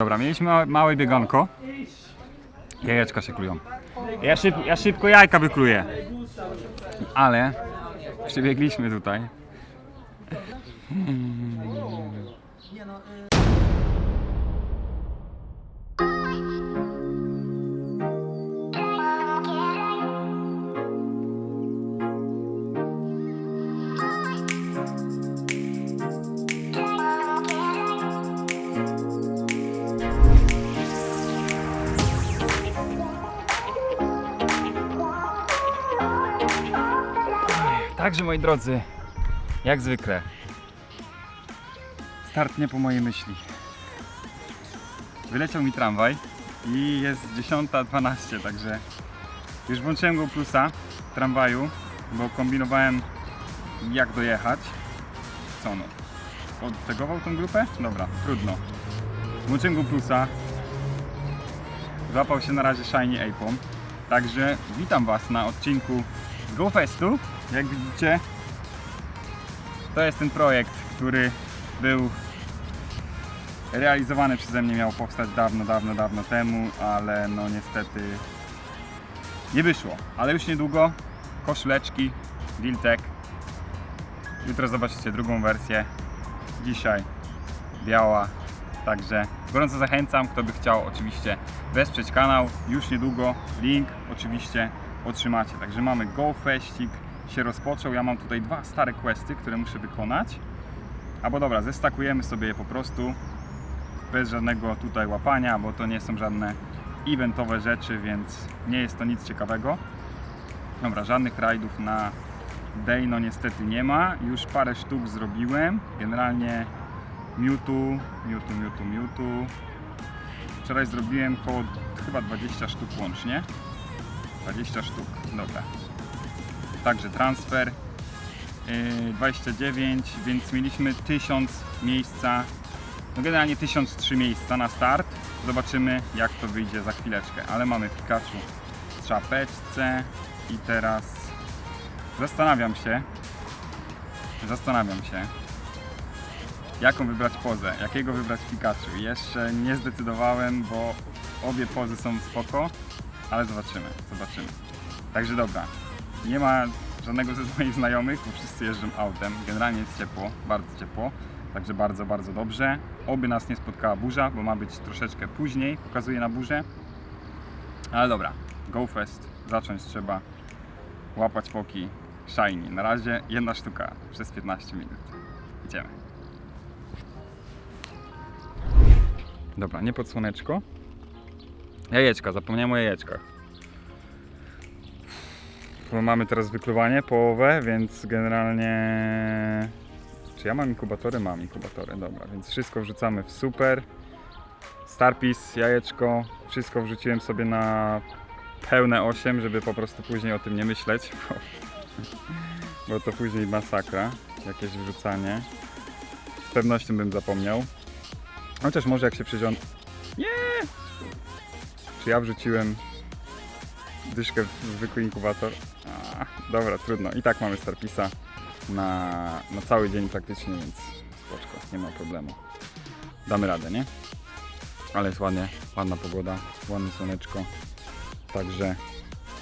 Dobra, mieliśmy małe, małe bieganko. Jajeczka się klują. Ja, szyb, ja szybko jajka wykluję. Ale przybiegliśmy tutaj. Także moi drodzy, jak zwykle, start nie po mojej myśli. Wyleciał mi tramwaj i jest 10.12, także już włączyłem go plusa tramwaju, bo kombinowałem jak dojechać. Co no? Odtegował tą grupę? Dobra, trudno. Włączyłem go plusa. Złapał się na razie Shiny Apom. Także witam Was na odcinku GoFestu. Jak widzicie, to jest ten projekt, który był realizowany przeze mnie, miał powstać dawno, dawno, dawno temu, ale no niestety nie wyszło. Ale już niedługo koszuleczki, Diltek. Jutro zobaczycie drugą wersję. Dzisiaj biała. Także gorąco zachęcam, kto by chciał oczywiście wesprzeć kanał. Już niedługo link oczywiście otrzymacie. Także mamy GoFeścik się rozpoczął. Ja mam tutaj dwa stare questy, które muszę wykonać. Albo dobra, zestakujemy sobie je po prostu bez żadnego tutaj łapania, bo to nie są żadne eventowe rzeczy, więc nie jest to nic ciekawego. Dobra, żadnych rajdów na day no niestety nie ma. Już parę sztuk zrobiłem. Generalnie Mewtwo, Mewtwo, Mewtwo, Mewtwo. Wczoraj zrobiłem około chyba 20 sztuk łącznie. 20 sztuk, dobra. Także transfer yy, 29, więc mieliśmy 1000 miejsca, no generalnie 1003 miejsca na start. Zobaczymy jak to wyjdzie za chwileczkę, ale mamy Pikachu w czapeczce i teraz zastanawiam się, zastanawiam się, jaką wybrać pozę, jakiego wybrać Pikachu. Jeszcze nie zdecydowałem, bo obie pozy są spoko, ale zobaczymy, zobaczymy. Także dobra, nie ma żadnego ze moich znajomych, bo wszyscy jeżdżą autem. Generalnie jest ciepło, bardzo ciepło, także bardzo, bardzo dobrze. Oby nas nie spotkała burza, bo ma być troszeczkę później, pokazuje na burzę. Ale dobra, go fest, zacząć trzeba łapać poki shiny. Na razie jedna sztuka przez 15 minut. Idziemy. Dobra, nie pod słoneczko. Jajeczka, zapomniałem o jajeczkach. Mamy teraz wykluwanie, połowę, więc generalnie... Czy ja mam inkubatory? Mam inkubatory, dobra, więc wszystko wrzucamy w super. Starpis, jajeczko, wszystko wrzuciłem sobie na pełne 8, żeby po prostu później o tym nie myśleć, bo, bo to później masakra, jakieś wrzucanie. Z pewnością bym zapomniał. Chociaż może jak się przyziąd... Nie! Ja wrzuciłem dyszkę w zwykły inkubator? A, dobra, trudno. I tak mamy Starpisa na, na cały dzień praktycznie, więc spoczko, nie ma problemu. Damy radę, nie? Ale jest ładnie, ładna pogoda, ładne słoneczko. Także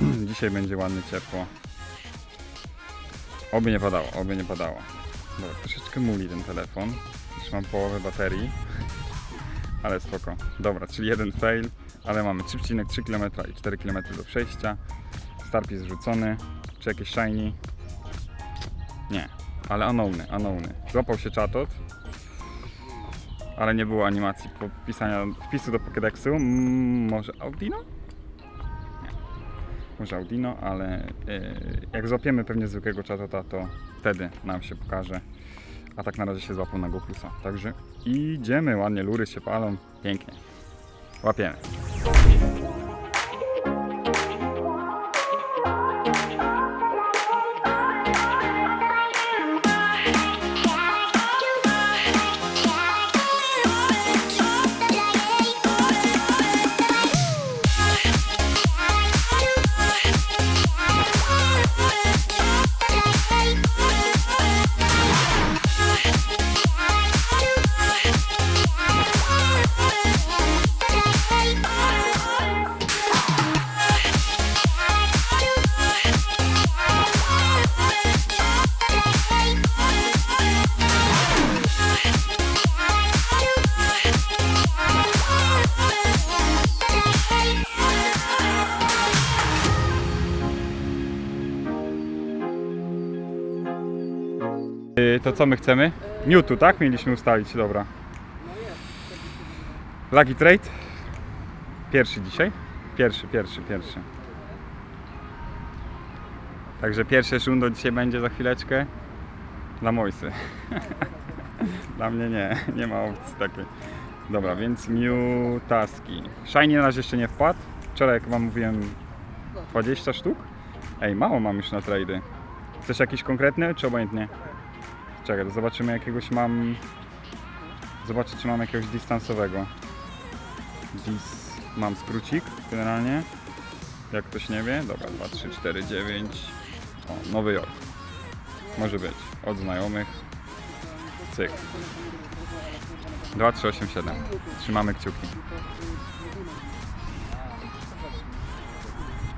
dzisiaj będzie ładnie ciepło. Oby nie padało, oby nie padało. Dobra, troszeczkę muli ten telefon. Już mam połowę baterii. Ale spoko. Dobra, czyli jeden fail, ale mamy 3,3 km i 4 km do przejścia. Starpis zrzucony. Czy jakieś shiny? Nie, ale anowny, anowny. Złapał się czatot, ale nie było animacji podpisania wpisu do Pokédexu. Mm, może Audino? Nie. Może Audino, ale yy, jak złapiemy pewnie zwykłego czatota, to wtedy nam się pokaże. A tak na razie się złapał na GoPlusa. Także idziemy, ładnie lury się palą, pięknie. vai pena. To co my chcemy? Mewtwo, tak? Mieliśmy ustalić, dobra. Lucky Trade? Pierwszy dzisiaj? Pierwszy, pierwszy, pierwszy. Także pierwsze szundo dzisiaj będzie za chwileczkę. Dla Mojsy. Dla mnie nie, nie ma opcji takiej. Dobra, więc Mew taski. Shiny na razie jeszcze nie wpadł. Wczoraj, jak wam mówiłem, 20 sztuk? Ej, mało mam już na trady. Chcesz jakiś konkretny, czy obojętnie? Czekaj, zobaczymy jakiegoś mam... Zobaczę, czy mam jakiegoś dystansowego. Dis... Mam skrócik, generalnie. Jak ktoś nie wie. Dobra, 2, 3, 4, 9. O, Nowy Jork. Może być. Od znajomych. Cyk. 2, 3, 8, 7. Trzymamy kciuki.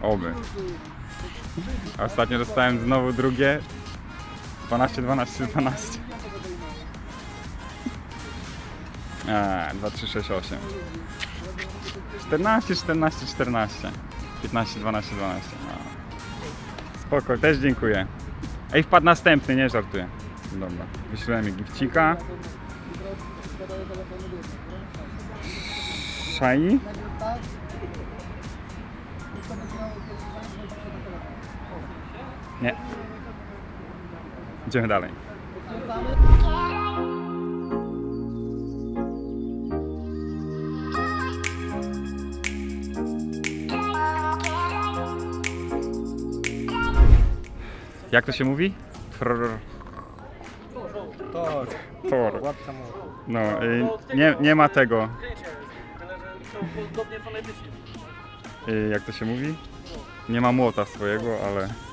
Oby. Ostatnio dostałem znowu drugie 12, 12, 12. A, 2, 3, 6, 8. 14, 14, 14. 15, 12, 12. No. Spoko, też dziękuję. Ej, wpadł następny, nie żartuję. Dobra, wyślemy gifcika. Shiny. Nie. Idziemy dalej. Jak to się mówi? To, Tor. mu. No, y, nie, nie ma tego. Y, jak to się mówi? Nie ma młota swojego, ale.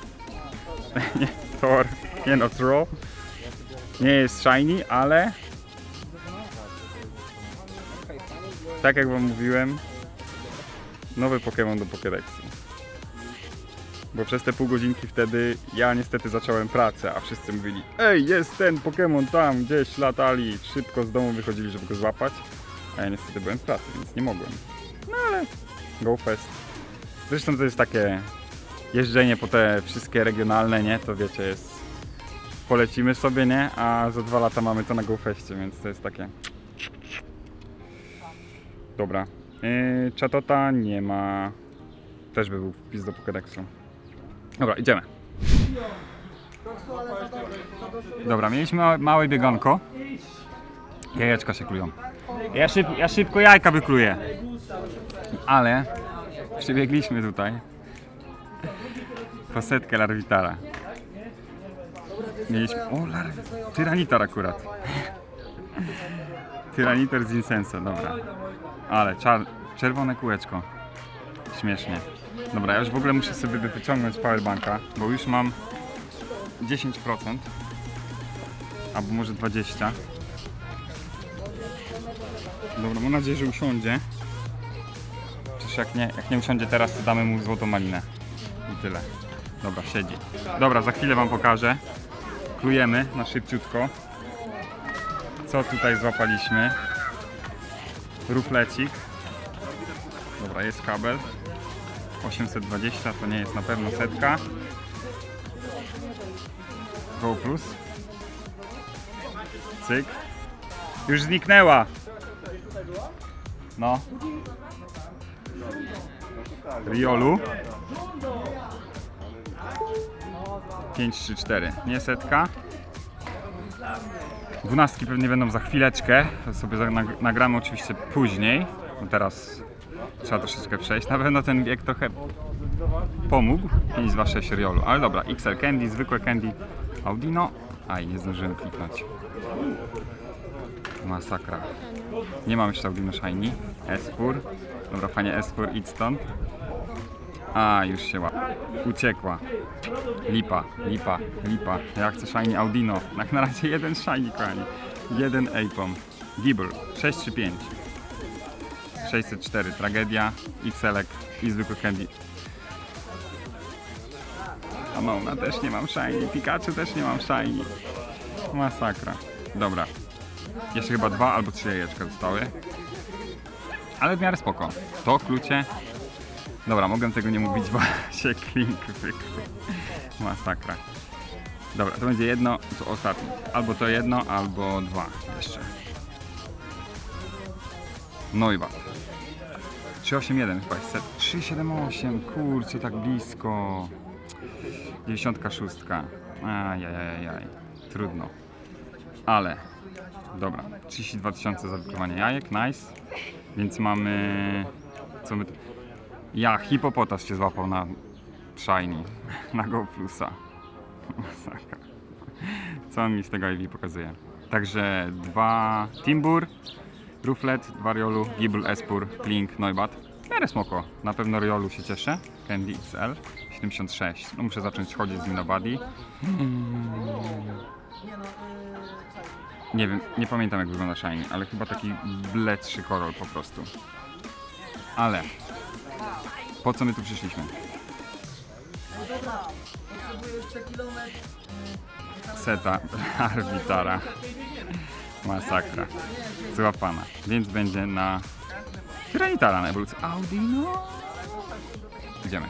nie, Thor. Nie no. Nie jest shiny, ale. Tak jak wam mówiłem, nowy Pokémon do Pokédexu. Bo przez te pół godzinki wtedy ja niestety zacząłem pracę, a wszyscy mówili Ej, jest ten Pokémon tam, gdzieś latali. Szybko z domu wychodzili, żeby go złapać. A ja niestety byłem w pracy, więc nie mogłem. No ale Go Fest. Zresztą to jest takie jeżdżenie po te wszystkie regionalne, nie? To wiecie, jest polecimy sobie, nie? A za dwa lata mamy to na Go Festie, więc to jest takie Dobra. Yy, Chatota nie ma. Też by był wpis do Pokédexu. Dobra, idziemy. Dobra, mieliśmy małe, małe bieganko. Jajeczka się klują. Ja, szyb, ja szybko jajka wykluję. Ale przybiegliśmy tutaj po setkę larwitara. Mieliśmy... O, larw... Tyranitar akurat. Tyranitar z Insenso, dobra. Ale czar... czerwone kółeczko. Śmiesznie. Dobra, ja już w ogóle muszę sobie wyciągnąć powerbanka, bo już mam 10%. Albo może 20%. Dobra, mam nadzieję, że usiądzie. Przecież jak nie, jak nie usiądzie teraz, to damy mu złotą malinę. I tyle. Dobra, siedzi. Dobra, za chwilę wam pokażę. Klujemy na szybciutko. Co tutaj złapaliśmy? Ruflecik. Dobra, jest kabel. 820 to nie jest na pewno setka. Go plus. Cyk. Już zniknęła. No. Riolu. 5, 3, 4. Nie setka. Dwunastki pewnie będą za chwileczkę. To sobie nagramy oczywiście później. No teraz trzeba troszeczkę przejść. Na pewno ten bieg trochę pomógł. 5, 2, 6 Riolu. Ale dobra, XL Candy, zwykłe Candy. Audino. Aj, nie zdążyłem kliknąć. Masakra. Nie mam jeszcze Audino Shiny. Espur. Dobra, fajnie Espur, idź stąd. A, już się łap. Uciekła. Lipa, lipa, lipa. Ja chcę Shiny Audino. Jak na razie jeden Shiny, kochani. Jeden Apom. Gibble, 635. 604, tragedia. XLek i zwykły Candy. A też nie mam Shiny. Pikachu też nie mam Shiny. Masakra. Dobra. Jeszcze chyba dwa albo trzy jajeczka zostały. Ale w miarę spoko. To klucie. Dobra, mogę tego nie mówić, bo się klink wykrył. Masakra. Dobra, to będzie jedno, to ostatnie. Albo to jedno, albo dwa jeszcze. No i bardzo. 381 chyba jest set. 378, kurczę, tak blisko. 96. Ajajajaj, trudno. Ale, dobra, 32 tysiące za wykrywanie jajek, nice. Więc mamy, co my tu... Ja, hipopotas się złapał na Shiny, na Go Plusa. Masakra. Co on mi z tego IV pokazuje? Także dwa Timbur, Ruflet, dwa Riolu, Gibble, Espur, Klink, Neubat. W miarę smoko. Na pewno Riolu się cieszę. Candy XL 76. No muszę zacząć chodzić z buddy. Nie wiem, nie pamiętam jak wygląda Shiny, ale chyba taki bledszy kolor po prostu. Ale po co my tu przyszliśmy? Seta arbitara. Masakra. Złapana. Więc będzie na Tyranitara na ewolucji. Audino? Idziemy.